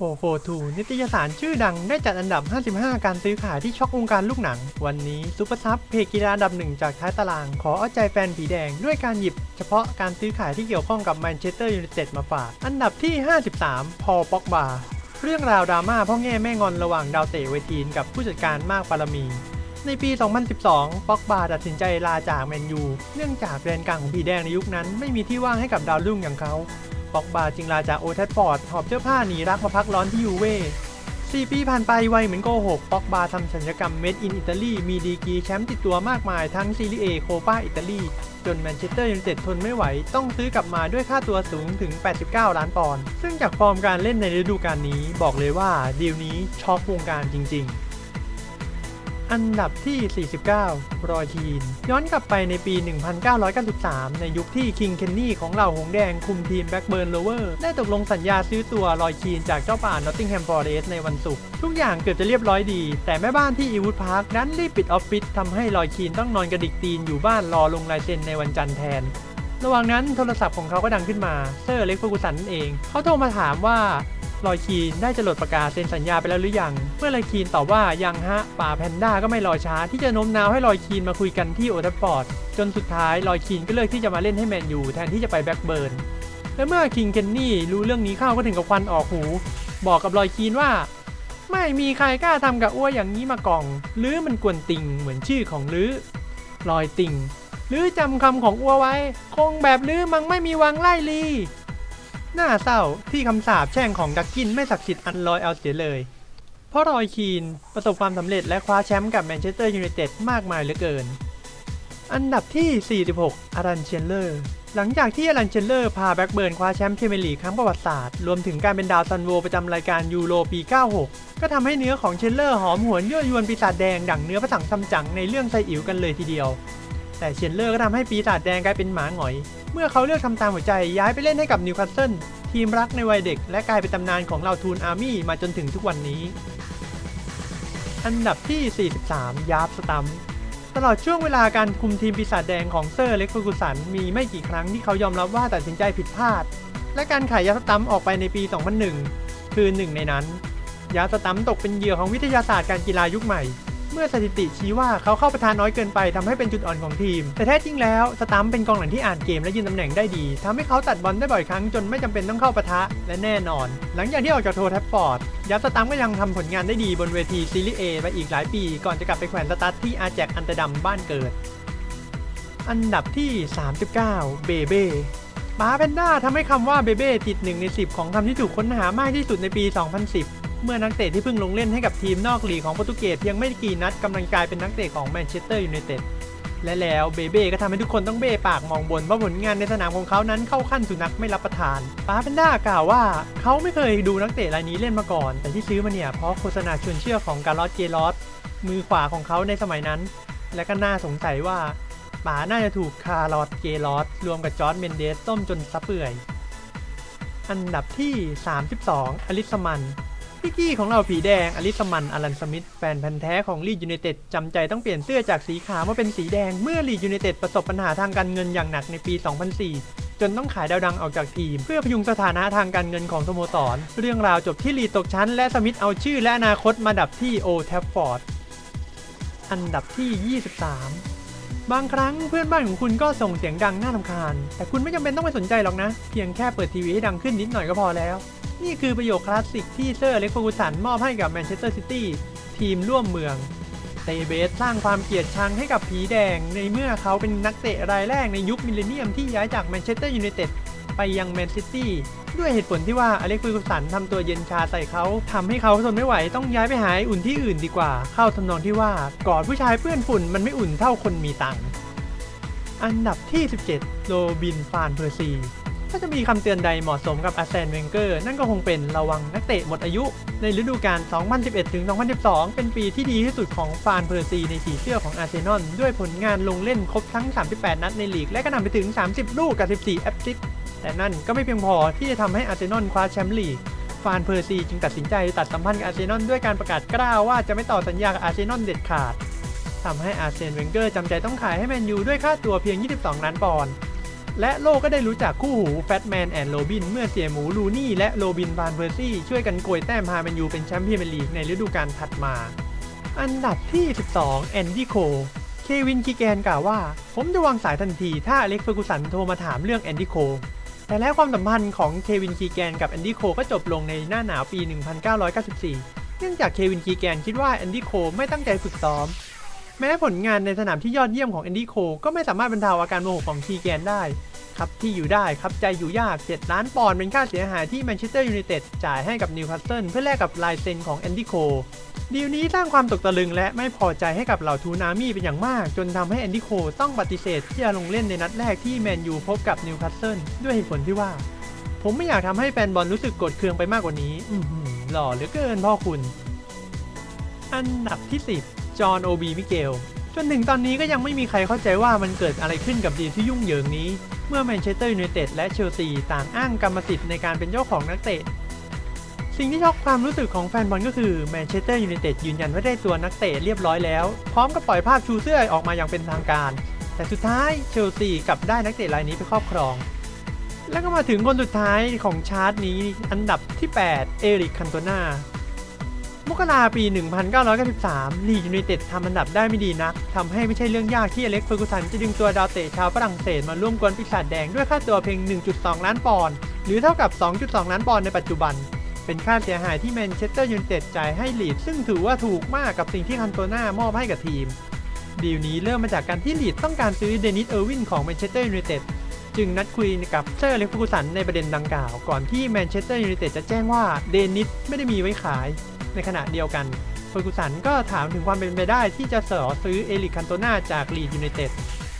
442 นิตยสารชื่อดังได้จัดอันดับ 55 การซื้อขายที่ช็อกวงการลูกหนัง วันนี้ซุปเปอร์ซับเพจกีฬาอันดับหนึ่งจากท้ายตาราง ขอเอาใจแฟนผีแดงด้วยการหยิบ เฉพาะการซื้อขายที่เกี่ยวข้องกับแมนเชสเตอร์ยูไนเต็ดมาฝาก อันดับที่ 53 พอลป็อกบา เรื่องราวดราม่าพ่อแง่แม่งอนระหว่างดาวเตะเวทีนกับผู้จัดการมากปารมีในปี 2012 ป็อกบาตัดสินใจลาจากแมนยู เนื่องจากแดนกลางของผีแดงในยุคนั้นไม่มีที่ว่างให้กับดาวรุ่งอย่างเขา ป็อกบาจึงลาจากโอแทัฟฟอร์ดหอบเสื้อผ้าหนีรักมาพักร้อนที่ยูเว่สี่ปีผ่านไปไวเหมือนโกหกป็อกบาทำสัญญกรรมเมดอินอิตาลีมีดีกีแชมป์ติดตัวมากมายทั้งซีรีเอโคปาอิตาลีจนแมนเชสเตอร์ยูไนเต็ดทนไม่ไหว ต้องซื้อกลับมาด้วยค่าตัวสูงถึง 89 ล้านปอนด์ซึ่งจากฟอร์มการเล่นในฤดูกาลนี้บอกเลยว่าดีลนี้ช็อกวงการจริง ๆ อันดับที่ 49 รอยคีน ย้อนกลับไปในปี 1993 ในยุคที่คิงเคนนี่ของเหล่าหงแดงคุมทีมแบ็กเบิร์นโลเวอร์ได้ตกลงสัญญาซื้อตัวรอยคีนจากเจ้าป่านอตติงแฮมฟอร์เรสในวันศุกร์ทุกอย่างเกือบจะเรียบร้อยดี แต่แม่บ้านที่อีวูดพาร์คดันรีบปิดออฟฟิศทำให้รอยคีนต้องนอนกระดิกตีนอยู่บ้านรอลงลายเซ็นในวันจันทร์แทน ระหว่างนั้นโทรศัพท์ของเขาก็ดังขึ้นมาเซอร์เล็กเฟอร์กูสันนั่นเอง เขาโทรมาถามว่าลอยคีนได้จะหลดประกาศเซ็นสัญญาไปแล้วหรือยัง เมื่อลอยคีนตอบว่ายังฮะ ป่าแพนด้าก็ไม่รอช้าที่จะโน้มน้าวให้ลอยคีนมาคุยกันที่โอทัฟฟอร์ด จนสุดท้ายลอยคีนก็เลือกที่จะมาเล่นให้แมนยูแทนที่จะไปแบ็กเบิร์น และเมื่อคิงเคนนี่รู้เรื่องนี้เข้าก็ถึงกับควันออกหู บอกกับลอยคีนว่า ไม่มีใครกล้าทำกับอ้วอย่างนี้มาก่อง หรือมันกวนติงเหมือนชื่อของลือลอยติง หรือจำคำของอัวไว้ คงแบบลือมังไม่มีวังไล่ลีน่าเศร้าที่คำสาปแช่งของดักกินไม่ศักดิ์สิทธิ์อันลอยเอาเสียเลย เพราะรอยคีนประสบความสำเร็จและคว้าแชมป์กับแมนเชสเตอร์ยูไนเต็ดมากมายเหลือเกิน อันดับที่ 46 อารันเชนเลอร์ หลังจากที่อารันเชนเลอร์พาแบ็กเบิร์นคว้าแชมป์พรีเมียร์ลีกครั้งประวัติศาสตร์ รวมถึงการเป็นดาวซันโวประจำรายการยูโรปี 96 ก็ทำให้เนื้อของเชนเลอร์หอมหวนยั่วยวนปีศาจแดงดั่งเนื้อพระสังซัมจั๋งในเรื่องไซอิ๋วกันเลยทีเดียว แต่เชนเลอร์ก็ทำให้ปีศาจแดงกลายเป็นหมาหงอย เมื่อเขาเลือกทำตามหัวใจย้ายไปเล่นให้กับนิวคาสเซิลทีมรักในวัยเด็ก และกลายเป็นตำนานของเราทูนอาร์มี่มาจนถึงทุกวันนี้ อันดับที่ 43 ยาร์ฟสตัมตลอดช่วงเวลาการคุมทีมปีศาจแดงของเซอร์เล็กฟอร์กูสันมีไม่กี่ครั้งที่เขายอมรับว่าตัดสินใจผิดพลาด และการขายยาสตัมออกไปในปี 2001 คือหนึ่งในนั้น ยาสตัมตกเป็นเหยื่อของวิทยาศาสตร์การกีฬายุคใหม่ เมื่อสถิติชี้ว่าเขาเข้าประทานน้อยเกินไปทำให้เป็นจุดอ่อนของทีม แต่แท้จริงแล้วสตัมเป็นกองหลังที่อ่านเกมและยืนตำแหน่งได้ดีทำให้เขาตัดบอลได้บ่อยครั้งจนไม่จำเป็นต้องเข้าปะทะและแน่นอน หลังจากที่ออกจากโทแทฟฟอร์ดยับสตัมก็ยังทำผลงานได้ดีบนเวทีซีรีส์เอไปอีกหลายปี ก่อนจะกลับไปแขวนสตั๊ดที่อาแจกอันเตอร์ดัมบ้านเกิด อันดับที่ 39 เบเบ้ป้าแพนด้าทำให้คำว่าเบเบ้ติด1ใน 10 ของคำที่ถูกค้นหามากที่สุดในปี 2010 เมื่อนักเตะที่เพิ่งลงเล่นให้กับทีมนอกลีกของโปรตุเกสเพียงไม่กี่นัดกำลังกลายเป็นนักเตะของแมนเชสเตอร์ยูไนเต็ดและแล้วเบเบ้ก็ทำให้ทุกคนต้องเบ้ปากมองบนว่าผลงานในสนามของเขานั้นเข้าขั้นสุนัขไม่รับประทานป้าแพนด้ากล่าวว่าเขาไม่เคยดูนักเตะรายนี้เล่นมาก่อน แต่ที่ซื้อมาเนี่ยเพราะโฆษณาชวนเชื่อของการลอสเกลอสมือขวาของเขาในสมัยนั้น และก็น่าสงสัยว่าป๋าน่าจะถูกคาร์ลอสเกลอสรวมกับจอร์ดเมนเดสต้มจนซับเปื่อย อันดับที่ 32 อลิสมัน พี่กี้ของเราผีแดง อลิสมันอลันสมิธแฟนพันธ์แท้ของลีดยูไนเต็ดจำใจต้องเปลี่ยนเสื้อจากสีขาวมาเป็นสีแดงเมื่อลีดยูไนเต็ดประสบปัญหาทางการเงินอย่างหนักในปี 2004จนต้องขายดาวดังออกจากทีม เพื่อพยุงสถานะทางการเงินของสโมสร เรื่องราวจบที่ลีตกชั้น และสมิธเอาชื่อและอนาคตมาดับที่โอแทฟฟอร์ด อันดับที่ 23 บางครั้งเพื่อนบ้านของคุณก็ส่งเสียงดังน่ารำคาญ แต่คุณไม่จำเป็นต้องไปสนใจหรอกนะ เพียงแค่เปิดทีวีให้ดังขึ้นนิดหน่อยก็พอแล้ว นี่คือประโยคคลาสสิกที่เซอร์อเล็กซ์เฟอร์กูสันมอบให้กับแมนเชสเตอร์ซิตี้ทีมร่วมเมืองเตเบสสร้างความเกลียดชังให้กับผีแดง ในเมื่อเขาเป็นนักเตะรายแรกในยุคมิลเลนเนียมที่ย้ายจากแมนเชสเตอร์ยูไนเต็ดไปยังแมนซิตี้ด้วยเหตุผลที่ว่าอเล็กซ์เฟอร์กูสันทำตัวเย็นชาใส่เขาทำให้เขาทนไม่ไหวต้องย้ายไปหาอุ่นที่อื่นดีกว่า เข้าทำนองที่ว่ากอดผู้ชายเปื้อนฝุ่นมันไม่อุ่นเท่าคนมีตังค์อันดับที่ 17 โรบินฟานเพอร์ซี ถ้าจะมีคำเตือนใดเหมาะสมกับอาร์เซนเวนเกอร์นั่นก็คงเป็นระวังนักเตะหมดอายุ ในฤดูกาล 2011-2012 เป็นปีที่ดีที่สุดของฟานเพอร์ซีในสีเสื้อของอาร์เซนอลด้วยผลงานลงเล่นครบทั้ง 38 นัดในลีก และก็นำไปถึง 30 ลูกกับ 14 แอปซิสต์แต่นั่นก็ไม่เพียงพอที่จะทำให้อาร์เซนอลคว้าแชมป์ลีกฟานเพอร์ซีจึงตัดสินใจตัดสัมพันธ์กับอาร์เซนอลด้วยการประกาศกล้าวว่าจะไม่ต่อสัญญากับอาร์เซนอลเด็ดขาดทำให้อาร์เซนเวนเกอร์จำใจต้องขายให้แมนยูด้วยค่าตัวเพียง 22 ล้านปอนด์ และโลกก็ได้รู้จักคู่หูแฟตแมนแอนด์โรบินเมื่อเสียหมูลูนี่และโรบินฟานเพอร์ซี่ช่วยกันโกยแต้มพาแมนยูเป็นแชมป์พรีเมียร์ลีกในฤดูกาลถัดมา อันดับที่ 12 แอนดี้โคเควินคีแกนกล่าวว่า ผมจะวางสายทันทีถ้าอเล็กเฟอร์กูสันโทรมาถามเรื่องแอนดี้โคแต่แล้วความสัมพันธ์ของเควินคีแกนกับแอนดี้โคก็จบลงในหน้าหนาวปี 1994 เนื่องจากเควินคีแกนคิดว่าแอนดี้โคไม่ตั้งใจฝึกซ้อม แม้ผลงานในสนามที่ยอดเยี่ยมของแอนดี้โคก็ไม่สามารถบรรเทาอาการโมโหของคีแกนได้ ครับที่อยู่ได้ครับใจอยู่ยาก 7 ล้านปอนด์เป็นค่าเสียหายที่แมนเชสเตอร์ยูไนเต็ดจ่ายให้กับนิวคาสเซิลเพื่อแลกกับลายเซ็นของแอนดี้โคดีลนี้สร้างความตกตะลึงและไม่พอใจให้กับเหล่าทูนามี่เป็นอย่างมาก จนทำให้แอนดี้โคต้องปฏิเสธที่จะลงเล่นในนัดแรกที่แมนยูพบกับนิวคาสเซิลด้วยเหตุผลที่ว่า ผมไม่อยากทำให้แฟนบอลรู้สึกกรธเคืองไปมากกว่านี้ อือหือหล่อเหลือเกินพ่อคุณ อันดับที่ 10 จอห์นโอบีมิเกล จนถึงตอนนี้ก็ยังไม่มีใครเข้าใจว่ามันเกิดอะไรขึ้นกับดีที่ยุ่งเหยิงนี้ เมื่อแมนเชสเตอร์ยูไนเต็ดและเชลซีต่างอ้างกรรมสิทธิ์ในการเป็นเจ้าของนักเตะ สิ่งที่ช็อกความรู้สึกของแฟนบอลก็คือแมนเชสเตอร์ยูไนเต็ดยืนยันว่าได้ตัวนักเตะเรียบร้อยแล้ว พร้อมกับปล่อยภาพชูเสื้อออกมาอย่างเป็นทางการ แต่สุดท้ายเชลซีกลับได้นักเตะรายนี้ไปครอบครอง แล้วก็มาถึงคนสุดท้ายของชาร์ตนี้อันดับที่ 8 เอริกคันโตนา มกราปี 1993 ลีดยูไนเต็ดทำอันดับได้ไม่ดีนักทำให้ไม่ใช่เรื่องยากที่อเล็กซ์เฟอร์กูสันจะดึงตัวดาวเตะชาวฝรั่งเศสมาร่วมกวนปีศาจแดงด้วยค่าตัวเพียง 1.2 ล้านปอนด์หรือเท่ากับ 2.2 ล้านปอนด์ในปัจจุบัน เป็นค่าเสียหายที่แมนเชสเตอร์ยูไนเต็ดจ่ายให้ลีดซึ่งถือว่าถูกมากกับสิ่งที่คันโตนามอบให้กับทีม ดีลนี้เริ่มมาจากการที่ลีดต้องการซื้อเดนิสเออร์วินของแมนเชสเตอร์ยูไนเต็ดจึงนัดคุยกับเซอร์เล็กฟอร์กูสันในประเด็นดังกล่าว ก่อนที่แมนเชสเตอร์ยูไนเต็ดจะแจ้งว่าเดนิสไม่ได้มีไว้ขาย ในขณะเดียวกันเฟอร์กูสันก็ถามถึงความเป็นไปได้ที่จะสอซื้อเอลิกคันโตนาจากลีดยูไนเต็ด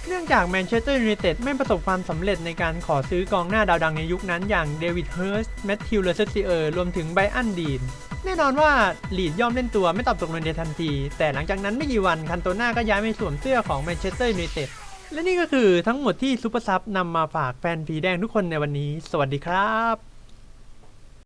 เนื่องจากแมนเชสเตอร์ยูไนเต็ดไม่ประสบความสำเร็จในการขอซื้อกองหน้าดาวดังในยุคนั้นอย่างเดวิดเฮิร์สแมทธิวเลเซซิเออร์รวมถึงไบรอันดีนแน่นอนว่าลีดย่อมเล่นตัวไม่ตอบตกลงในทันที แต่หลังจากนั้นไม่กี่วันคันโตนาก็ย้ายไปสวมเสื้อของแมนเชสเตอร์ยูไนเต็ดและนี่ก็คือทั้งหมดที่ซูเปอร์ซับนำมาฝากแฟนผีแดงทุกคนในวันนี้ สวัสดีครับ